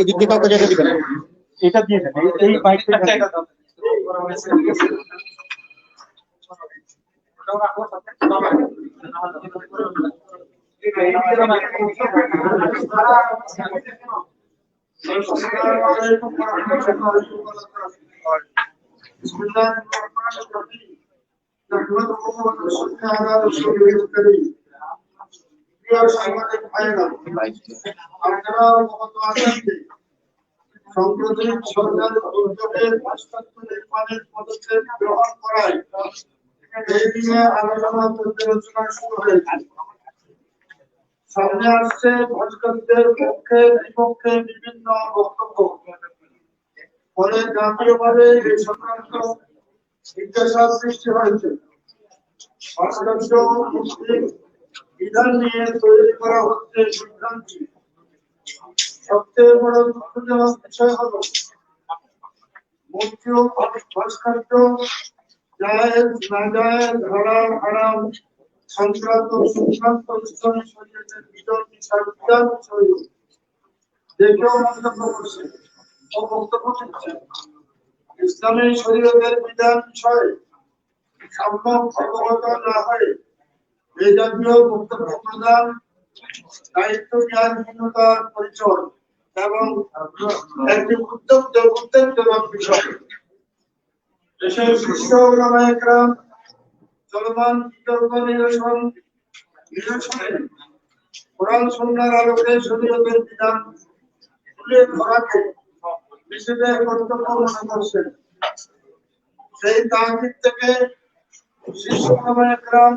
এদিক দিয়ে কাউকে যেতে দিবেন এটা দিয়ে দেন এই- সামনে আসছে ভাস্করদের পক্ষে বিপক্ষে বিভিন্ন বক্তব্য ফলে জাতীয়ভাবে এই সংক্রান্ত জিজ্ঞাসা সৃষ্টি হয়েছে ভাস্কর্য বিধান নিয়ে তৈরি করা হচ্ছে সবচেয়ে বড় দুঃখজনক বিষয় হলো ও ভাস্কর্য জায়েজ না জায়েজ হারাম হারাম সংক্রান্ত বিচার বিষয় কেউ মন্তব্য করছে ও বক্তব্য দিচ্ছে। ইসলামী শরীয়তের বিধান বিষয়ে সম্ভব অবগত না হয় এই জাতীয় বক্তব্য দায়িত্ব জ্ঞানহীনতার পরিচয় এবং একটি উদ্যোগ উদ্যোগজনক বিষয়। দেশের শীর্ষ চলমান বিতর্ক নিরসন কোরআন সন্ন্যার আলোকে শরীয়তের বিধান তুলে ধরাকে বিশেষের কর্তব্য মনে করছেন। সেই তাহিদ থেকে শীর্ষ ওলামায়েকরাম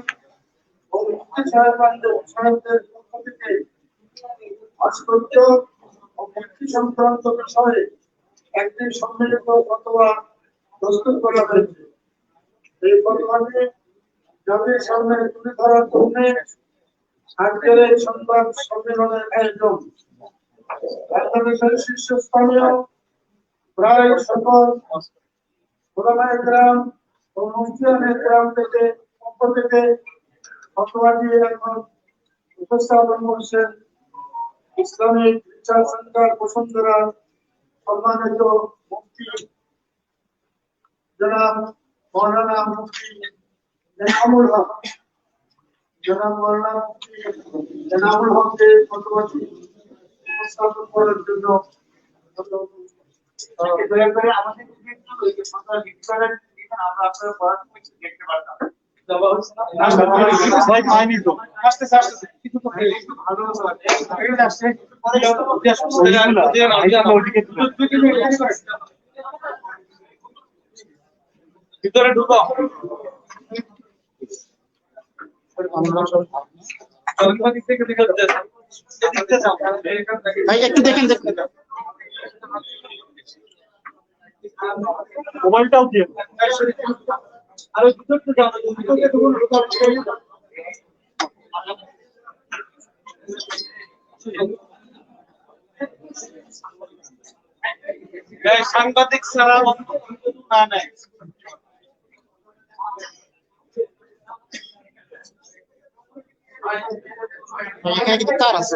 মুক্তি সংক্রান্ত বিষয়ে একটি সম্মিলিত ফতোয়া প্রস্তুত করা হয়েছে এই ফতোয়াটি জাতির সামনে তুলে ধরার জন্য আজকের সংবাদ সম্মেলনের আয়োজন বাংলাদেশের শীর্ষস্থানীয় প্রায় সকল গ্রাম ও মুফতিয়ানে গ্রাম থেকে পক্ষ থেকে ফতোয়াটি এখন উপস্থাপন করছেন ইসলামিক বিচার সেন্টার বসুন্ধরা সম্মানিত মুফতি জনাব জানামুল হক। জনাব জানামুল হককে উপস্থাপন করার জন্য দয়া করে আমাদের আমরা আপনারা একটু দেখতে পারতাম। ভিতরে ঢুকো ভাই একটু দেখেন দেখেন। মোবাইলটাও দিয়ে সাংবাদিক ছাড়া না কিন্তু তার আছে।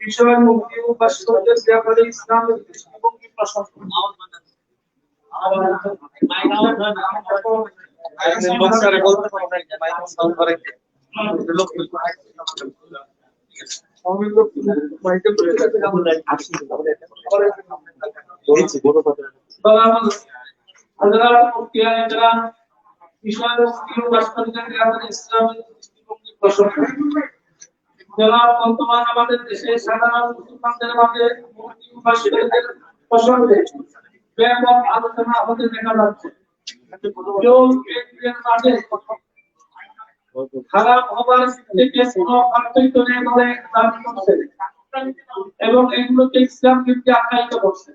বিষয় মুক্তি ভাস্কর্যের ব্যাপারে ইসলামের দৃষ্টিভঙ্গি প্রশংসা হাজরাত মুফতি যারা বর্তমান আমাদের দেশে সাধারণ মুসলমানদের মাঝে প্রসঙ্গে ব্যাপক আলোচনা হতে দেখা যাচ্ছে। এবং এগুলোকে ইসলাম কিন্তু আখ্যায়িত করছে।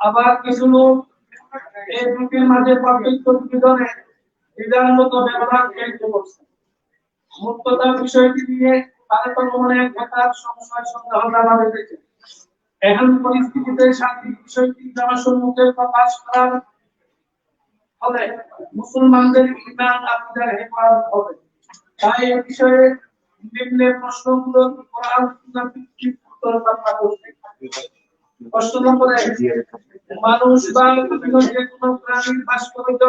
আবার কিছু লোক এই মাঝে পার্থক্য বিধানগত ব্যবহার মুক্ততার বিষয়টি নিয়ে তাদের মনে থাকার সংশয় সন্দেহ জানা বেঁধেছে। এখন পরিস্থিতিতে শান্তি বিষয়টি জনসম্মুখে প্রকাশ করার ফলে মুসলমানদের ইমান আকিদার হেফাজত হবে তাই এই বিষয়ে নিম্নে প্রশ্নগুলো কোরআন, সুন্নাহ ভিত্তিক উত্তর ব্যাখ্যা করতে মানুষ বা বিভিন্ন যে কোনো ভাস্কর্য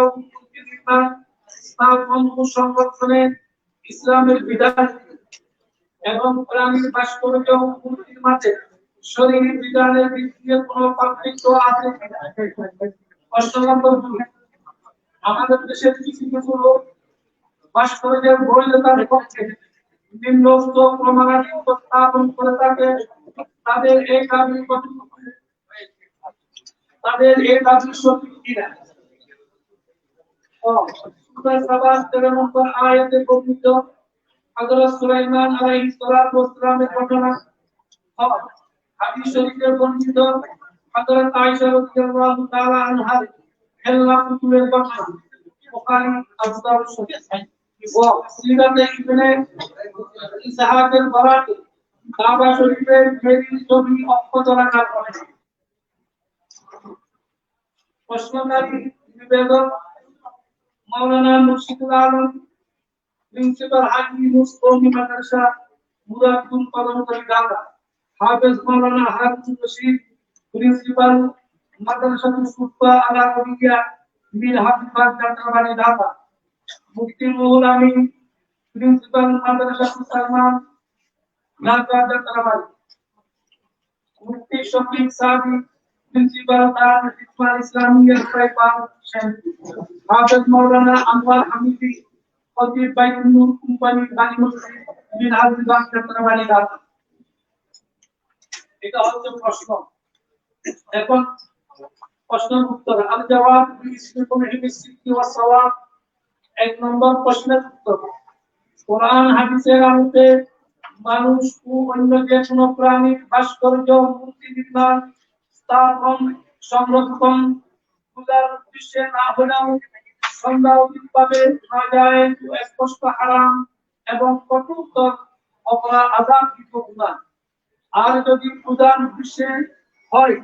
নির্মাণ ইসলামের বিধান? এবং প্রাণীর ভাস্কর্য, মূর্তির মাঝে শরীর বিধানের দিক দিয়ে কোনো পার্থক্য আছে? প্রশ্ন নম্বর আমাদের দেশের কিছু কিছু লোক ভাস্কর্যের বৈধতার পক্ষে নিম্নোক্ত প্রমাণাদি উপস্থাপন করে থাকে, তাদের এই দাবি তাদের এই দাবি কিনা আয়াতে সুলাইমান আলাইহিস সালামের ঘটনা হাদিস শরীফে বর্ণিত, হযরত আয়েশা রাদিয়াল্লাহু তাআলা আনহার খেলনা পুতুলের ঘটনা বুখারী আবু শরীফ ও সিরাতে ইবনে ইসহাকের বরাতে কাবা শরীফের মেরিল ছবি অক্ষত নিবেদক মাওলানা মুর্শিদুল আলম, প্রিন্সিপাল হাজি মুসলিম মাদ্রাসা, মুরাদপুর ঢাকা। হাফেজ মাওলানা হারুন রশিদ প্রিন্সিপাল মাদ্রাসা সুফা আলা কবিয়া মীর হাফিজ যাত্রাবাড়ি ঢাকা। মুফতি রুহুল আমিন প্রিন্সিপাল মাদ্রাসা সালমান ঢাকা যাত্রাবাড়ি মুফতি শফিক সাদি প্রিন্সিপাল দারুল ইসলাম ইসলামিয়া সাইফাল শান্তি হাফেজ মাওলানা আনোয়ার হামিদি খতিব বাইতুল কোম্পানি বাণী মসজিদ বিন হাজিবাগ ঢাকা। এটা হচ্ছে প্রশ্ন। এখন প্রশ্নের উত্তর, আল জবাব সওয়াব। এক নম্বর প্রশ্নের উত্তর। কোরআন হাদিসের আলোকে মানুষ ও অন্য যে কোনো প্রাণীর ভাস্কর্য, মূর্তি নির্মাণ স্থাপন সংরক্ষণ পূজার উদ্দেশ্যে না হলেও সন্দেহভাবে না যায় স্পষ্ট হারাম এবং কঠোরতর অপরাধ আজাদ গুণা আর যদি পূজার উদ্দেশ্যে হয়,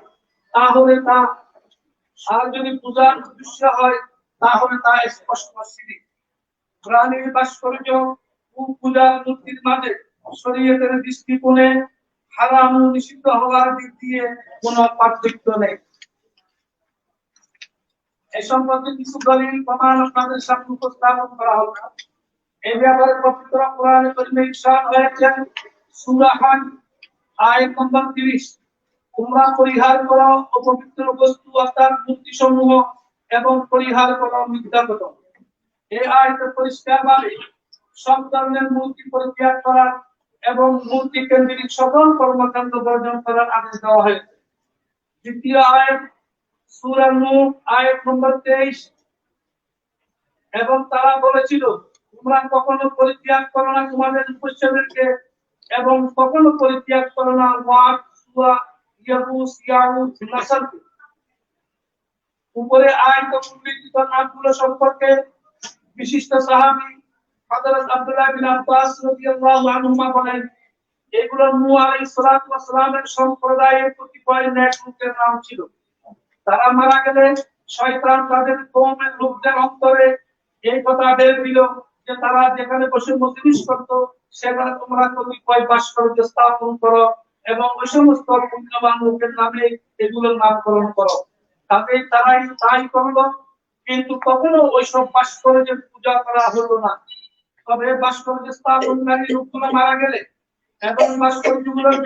তাহলে তা আর যদি পূজার উদ্দেশ্য হয়, তাহলে তা স্পষ্ট প্রাণীর ভাস্কর্য ও পূজার মূর্তির মাঝে শরীয়তের দৃষ্টিকোণে হারাম নিষিদ্ধ হওয়ার দিক দিয়ে কোনো পার্থক্য নেই। এ সম্পর্কে কিছু দলিল প্রমাণ আপনাদের সামনে উপস্থাপন করা হবে এই ব্যাপারে পবিত্র কোরআনে কারিমে ইরশাদ আয়াত নম্বর 30 তোমরা পরিহার করো অপবিত্র বস্তু অর্থাৎ মূর্তি সমূহ এবং পরিহার করো মিথ্যা কথা। এই আয়াতে পরিষ্কারভাবে সব ধরনের মূর্তি পরিত্যাগ করা এবং মূর্তি কেন্দ্রিক সকল কর্মকাণ্ড বর্জন করার আদেশ দেওয়া হয়েছে। দ্বিতীয় আয়াত সূরা নূহ আয়াত নম্বর 23 এবং তারা বলেছিল, তোমরা কখনো পরিত্যাগ করো না তোমাদের উপস্যদেরকে এবং কখনো পরিত্যাগ করো না, ওয়াক সুয়া ইয়াবুস ইয়াউদ নাসারকে উপরে আয়াত উল্লেখিত নামগুলো সম্পর্কে বিশিষ্ট সাহাবী হযরত আব্দুল্লাহ বিন আব্বাস রাদিয়াল্লাহু আনহুমা বলেন, এগুলো নূহ আলাইহিস সালাতু ওয়াস সালামের সম্প্রদায়ের কতিপয় নেক লোকের নাম ছিল। তারা মারা গেলে শয়তান তাদের কওমের লোকদের অন্তরে এই কথা বের দিল। যে তারা যেখানে বসে মজলিস করত, সেখানে তোমরা কতিপয় ভাস্কর্য স্থাপন করো এবং ওই সমস্ত পুণ্যবান লোকের নামে এগুলোর নামকরণ করো। তাতে তারাই তাই করল, কিন্তু কখনো ওইসব ভাস্কর্যের পূজা করা হলো না। তবে ভাস্কর্য স্থাপনকারী লোকগুলো মারা গেলে এবং ভাস্কর্যগুলোর